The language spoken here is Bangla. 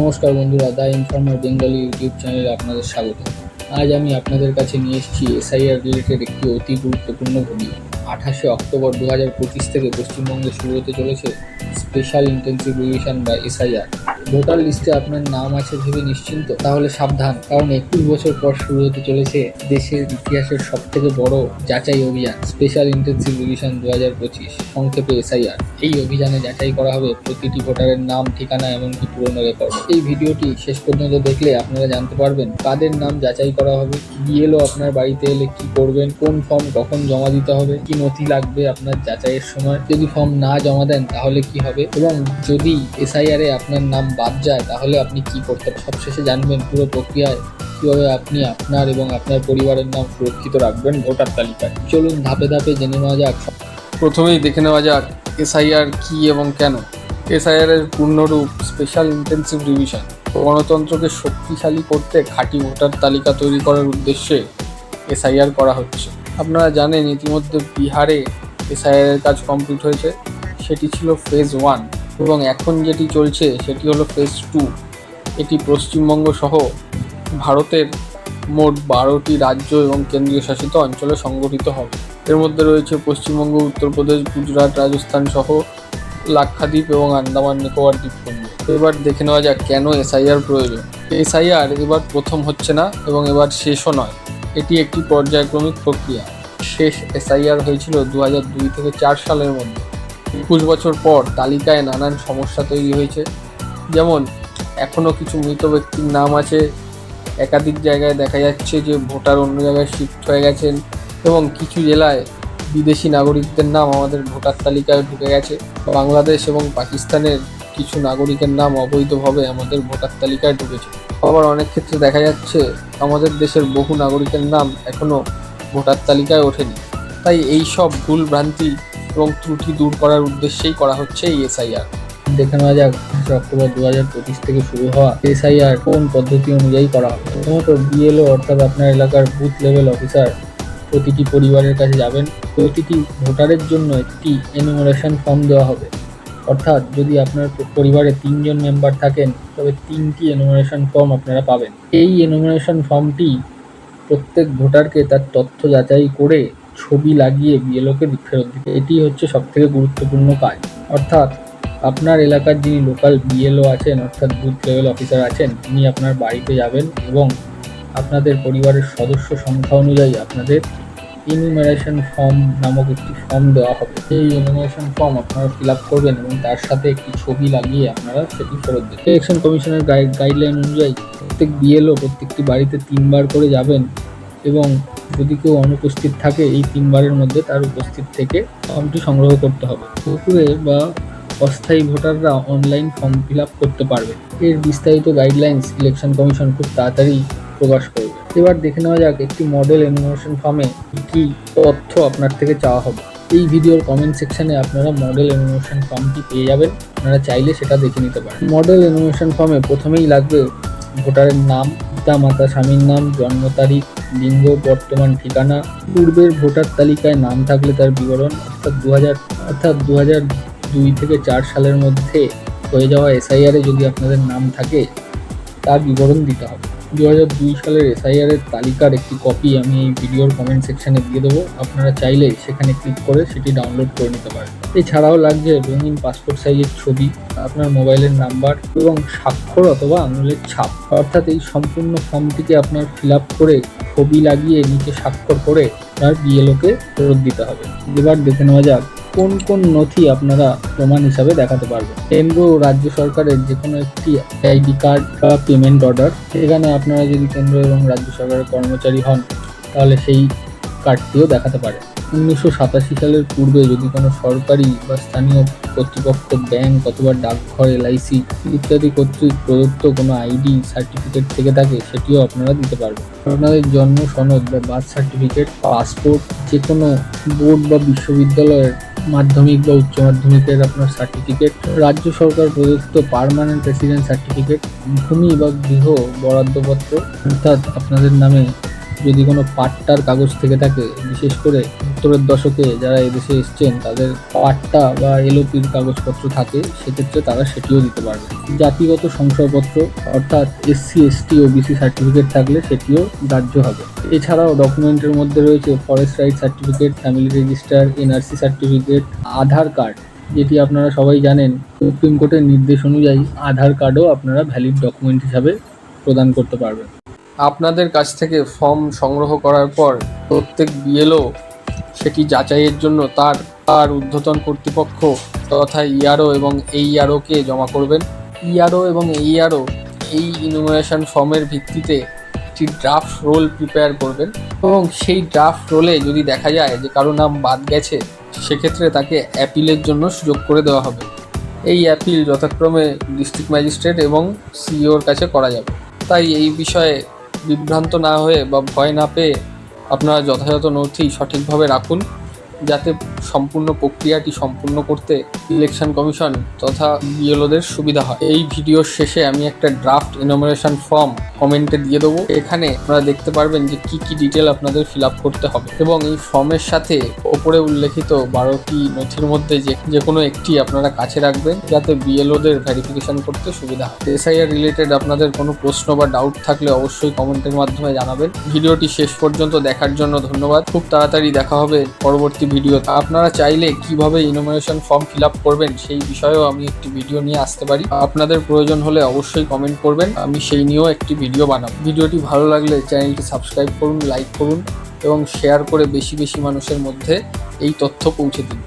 নমস্কার বন্ধুরা, দ্য ইনফর্মার বেঙ্গলি ইউটিউব চ্যানেলে আপনাদের স্বাগত। আজ আমি আপনাদের কাছে নিয়ে এসেছি এসআইআর রিলেটেড একটি অতি গুরুত্বপূর্ণ ভূমি আঠাশে অক্টোবর দু হাজার পঁচিশ থেকে পশ্চিমবঙ্গে শুরু হতে চলেছে স্পেশাল ইন্টেন্সিভ রিভিশন বা এসআইআর ভোটার লিস্টে আপনার নাম আছে ভেবে নিশ্চিন্ত? তাহলে সাবধান, কারণ একুশ বছর পর শুরু হতে চলেছে দেশের ইতিহাসের সব থেকে বড় যাচাই অভিযান স্পেশাল ইন্টেন্সিভ রিভিশন দু হাজার পঁচিশ, সংক্ষেপে এসআইআর এই অভিযানে যাচাই করা হবে প্রতিটি ভোটারের নাম, ঠিকানা এমনকি পুরনো রেকর্ড। এই ভিডিওটি শেষ পর্যন্ত দেখলে আপনারা জানতে পারবেন কাদের নাম যাচাই করা হবে বিএলও আপনার বাড়িতে এলে কি করবেন, কোন ফর্ম কখন জমা দিতে হবে, কি নথি লাগবে আপনার যাচাইয়ের সময়, যদি ফর্ম না জমা দেন তাহলে কি হবে, এবং যদি এসআইআর এ আপনার নাম বাদ যায়, তাহলে আপনি কি করতে সবশেষে জানবেন পুরো প্রক্রিয়ায় কীভাবে আপনি আপনার এবং আপনার পরিবারের নাম সুরক্ষিত রাখবেন ভোটার তালিকায়। চলুন ধাপে ধাপে জেনে নেওয়া যাক। প্রথমেই দেখে নেওয়া যাক এসআইআর কি এবং কেন। এসআইআর এর পূর্ণরূপ স্পেশাল ইন্টেন্সিভ রিভিশন। গণতন্ত্রকে শক্তিশালী করতে খাঁটি ভোটার তালিকা তৈরি করার উদ্দেশ্যে এসআইআর করা হচ্ছে। আপনারা জানেন ইতিমধ্যে বিহারে এসআইআর এর কাজ কমপ্লিট হয়েছে। সেটি ছিল ফেজ ওয়ান এবং এখন যেটি চলছে সেটি হলো ফেজ টু এটি পশ্চিমবঙ্গ সহ ভারতের মোট বারোটি রাজ্য এবং কেন্দ্রীয় শাসিত অঞ্চলে সংগঠিত হবে। এর মধ্যে রয়েছে পশ্চিমবঙ্গ, উত্তরপ্রদেশ, গুজরাট, রাজস্থান সহ লাক্ষাদ্বীপ এবং আন্দামান, নিকোবর দ্বীপপুঞ্জ। এবার দেখে নেওয়া যাক কেন এসআইআর প্রয়োজন। এসআইআর এবার প্রথম হচ্ছে না এবং এবার শেষও নয়। এটি একটি পর্যায়ক্রমিক প্রক্রিয়া। শেষ এসআইআর হয়েছিল দু থেকে চার সালের মধ্যে। একুশ বছর পর তালিকায় নানান সমস্যা তৈরি হয়েছে। যেমন, এখনও কিছু মৃত ব্যক্তির নাম আছে। একাধিক জায়গায় দেখা যাচ্ছে যে ভোটার অন্য জায়গায় শিফট হয়ে গেছেন এবং কিছু জেলায় বিদেশি নাগরিকদের নাম আমাদের ভোটার তালিকায় ঢুকে গেছে। বাংলাদেশ এবং পাকিস্তানের কিছু নাগরিকের নাম অবৈধভাবে আমাদের ভোটার তালিকায় ঢুকেছে। আবার অনেক ক্ষেত্রে দেখা যাচ্ছে আমাদের দেশের বহু নাগরিকের নাম এখনও ভোটার তালিকায় ওঠেনি। তাই এই সব ভুল ভ্রান্তি এবং ত্রুটি দূর করার উদ্দেশ্যেই করা হচ্ছে এসআইআর দেখে নেওয়া যাক, অক্টোবর দু হাজার পঁচিশ থেকে শুরু হওয়া এসআইআর কোন পদ্ধতি অনুযায়ী করা হবে। প্রথমত বিএলও অর্থাৎ আপনার এলাকার বুথ লেভেল অফিসার, প্রতিটি পরিবারের কাছে যাবেন। প্রতিটি ভোটারের জন্য একটি এনুমারেশন ফর্ম দেওয়া হবে। অর্থাৎ যদি আপনার পরিবারে তিনজন মেম্বার থাকেন, তবে তিনটি এনুমারেশন ফর্ম আপনারা পাবেন। এই এনুমারেশন ফর্মটি প্রত্যেক ভোটারকে তার তথ্য যাচাই করে ছবি লাগিয়ে বিএলওকে ফেরত দিতে। এটি হচ্ছে সবথেকে গুরুত্বপূর্ণ কাজ। অর্থাৎ আপনার এলাকার যিনি লোকাল বিএলও আছেন, অর্থাৎ বুথ লেভেল অফিসার আছেন, তিনি আপনার বাড়িতে যাবেন এবং আপনাদের পরিবারের সদস্য সংখ্যা অনুযায়ী আপনাদের ইনুমারেশন ফর্ম নামক একটি ফর্ম দেওয়া হবে। এই ইনুমারেশন ফর্ম আপনারা ফিল আপ করবেন এবং তার সাথে একটি ছবি লাগিয়ে আপনারা সেটি ফেরত দেবেন। ইলেকশন কমিশনের গাইডলাইন অনুযায়ী প্রত্যেক বিএলও প্রত্যেকটি বাড়িতে তিনবার করে যাবেন এবং যদি কেউ অনুপস্থিত থাকে এই তিনবারের মধ্যে তার উপস্থিত থেকে ফর্মটি সংগ্রহ করতে হবে। পুকুরে বা অস্থায়ী ভোটাররা অনলাইন ফর্ম ফিল করতে পারবে। এর বিস্তারিত গাইডলাইন্স ইলেকশন কমিশন খুব তাড়াতাড়ি প্রকাশ করবে। এবার দেখে নেওয়া যাক একটি মডেল এনিমেশন ফর্মে কী তথ্য আপনার থেকে চাওয়া হবে। এই ভিডিওর কমেন্ট সেকশনে আপনারা মডেল এনিমেশন ফর্মটি পেয়ে যাবেন। আপনারা চাইলে সেটা দেখে নিতে পারেন। মডেল এনিমেশন ফর্মে প্রথমেই লাগবে ভোটারের নাম পিতা মাতা স্বামীর নাম, জন্ম তারিখ লিঙ্গ, বর্তমান ঠিকানা, পূর্বের ভোটার তালিকায় নাম থাকলে তার বিবরণ অর্থাৎ দু হাজার অর্থাৎ দু দুই থেকে চার সালের মধ্যে হয়ে যাওয়া এসআইআরে যদি আপনাদের নাম থাকে, তার বিবরণ দিতে হবে। দু হাজার দুই সালের এসআইআর এর তালিকার একটি কপি আমি এই ভিডিওর কমেন্ট সেকশনে দিয়ে দেবো। আপনারা চাইলে সেখানে ক্লিক করে সেটি ডাউনলোড করে নিতে পারেন। এছাড়াও লাগছে রঙিন পাসপোর্ট সাইজের ছবি, আপনার মোবাইলের নাম্বার এবং স্বাক্ষর অথবা আঙুলের ছাপ। অর্থাৎ এই সম্পূর্ণ ফর্মটিকে আপনার ফিল আপ করে ছবি লাগিয়ে নিচে স্বাক্ষর করে আপনার বিএলওকে ফেরত দিতে হবে। এবার দেখে নেওয়া যাক কোন কোন নথি আপনারা প্রমাণ হিসাবে দেখাতে পারবেন? কেন্দ্র ও রাজ্য সরকারের যে কোনো একটি আইডি কার্ড বা পেমেন্ট অর্ডার, এখানে আপনারা যদি কেন্দ্র এবং রাজ্য সরকারের কর্মচারী হন, তাহলে সেই কার্ডটিও দেখাতে পারে। উনিশশো সাতাশি সালের পূর্বে যদি কোনো সরকারি বা স্থানীয় কর্তৃপক্ষ, ব্যাংক অথবা ডাকঘর এলআইসি ইত্যাদি কর্তৃক প্রদত্ত কোনো আইডি সার্টিফিকেট থেকে থাকে, সেটিও আপনারা দিতে পারবেন। আপনাদের জন্ম সনদ বা বার্থ সার্টিফিকেট, পাসপোর্ট যে কোনো বোর্ড বা বিশ্ববিদ্যালয়ের মাধ্যমিক বা উচ্চ মাধ্যমিকের আপনার সার্টিফিকেট, রাজ্য সরকার প্রদত্ত পার্মানেন্ট রেসিডেন্ট সার্টিফিকেট, ভূমি বা গৃহ বরাদ্দপত্র, অর্থাৎ আপনাদের নামে যদি কোনো পাট্টার কাগজ থেকে থাকে, বিশেষ করে সত্তরের দশকে যারা এদেশে এসছেন, তাদের পাট্টা বা এলওপির কাগজপত্র থাকে, সেক্ষেত্রে তারা সেটিও দিতে পারবে। জাতিগত শংসাপত্র, অর্থাৎ এসসি, এসটি ও বিসি সার্টিফিকেট থাকলে সেটিও গ্রাহ্য হবে। এছাড়াও ডকুমেন্টের মধ্যে রয়েছে forest right certificate, family register, NRC certificate, Aadhaar card, যেটি আপনারা সবাই জানেন। সুপ্রিম কোর্টের নির্দেশ অনুযায়ী আধার কার্ডও আপনারা ভ্যালিড ডকুমেন্ট হিসাবে প্রদান করতে পারবেন। আপনাদের কাছ থেকে ফর্ম সংগ্রহ করার পর প্রত্যেক বিএলও সেটি যাচাইয়ের জন্য তার তার ঊর্ধ্বতন কর্তৃপক্ষ তথা ইআরও এবং এইআরওকে জমা করবেন। ইআরও এবং এই এইআরও এই ইনুমারেশন ফর্মের ভিত্তিতে একটি ড্রাফট রোল প্রিপেয়ার করবেন এবং সেই ড্রাফট রোলে যদি দেখা যায় যে কারও নাম বাদ গেছে, সেক্ষেত্রে তাকে অ্যাপিলের জন্য সুযোগ করে দেওয়া হবে। এই অ্যাপিল যথাক্রমে ডিস্ট্রিক্ট ম্যাজিস্ট্রেট এবং সিইওর কাছে করা যাবে। তাই এই বিষয়ে বিভ্রান্ত না হয়ে বা ভয় না পেয়ে আপনারা যথাযথ নথি সঠিকভাবে রাখুন যাতে সম্পূর্ণ প্রক্রিয়াটি সম্পূর্ণ করতে ইলেকশন কমিশন তথা বিএলওদের সুবিধা হয়। এই ভিডিওর শেষে আমি একটা ড্রাফট ইনমোরেশন ফর্ম কমেন্টে দিয়ে দেবো। এখানে আপনারা দেখতে পারবেন যে কি কি ডিটেল আপনাদের ফিল আপ করতে হবে এবং এই ফর্মের সাথে ওপরে উল্লেখিত বারোটি নথির মধ্যে যে যে কোনো একটি আপনারা কাছে রাখবেন যাতে বিএলওদের ভেরিফিকেশন করতে সুবিধা হয়। এসআইআর রিলেটেড আপনাদের কোনো প্রশ্ন বা ডাউট থাকলে অবশ্যই কমেন্টের মাধ্যমে জানাবেন। ভিডিওটি শেষ পর্যন্ত দেখার জন্য ধন্যবাদ। খুব তাড়াতাড়ি দেখা হবে পরবর্তী ভিডিও আপনারা চাইলে কীভাবে ইনোমিনেশন ফর্ম ফিল আপ করবেন সেই বিষয়েও আমি একটি ভিডিও নিয়ে আসতে পারি। আপনাদের প্রয়োজন হলে অবশ্যই কমেন্ট করবেন। আমি সেই নিয়েও একটি ভিডিও বানাবো। ভিডিওটি ভালো লাগলে চ্যানেলটি সাবস্ক্রাইব করুন লাইক করুন এবং শেয়ার করে বেশি বেশি মানুষের মধ্যে এই তথ্য পৌঁছে দিন।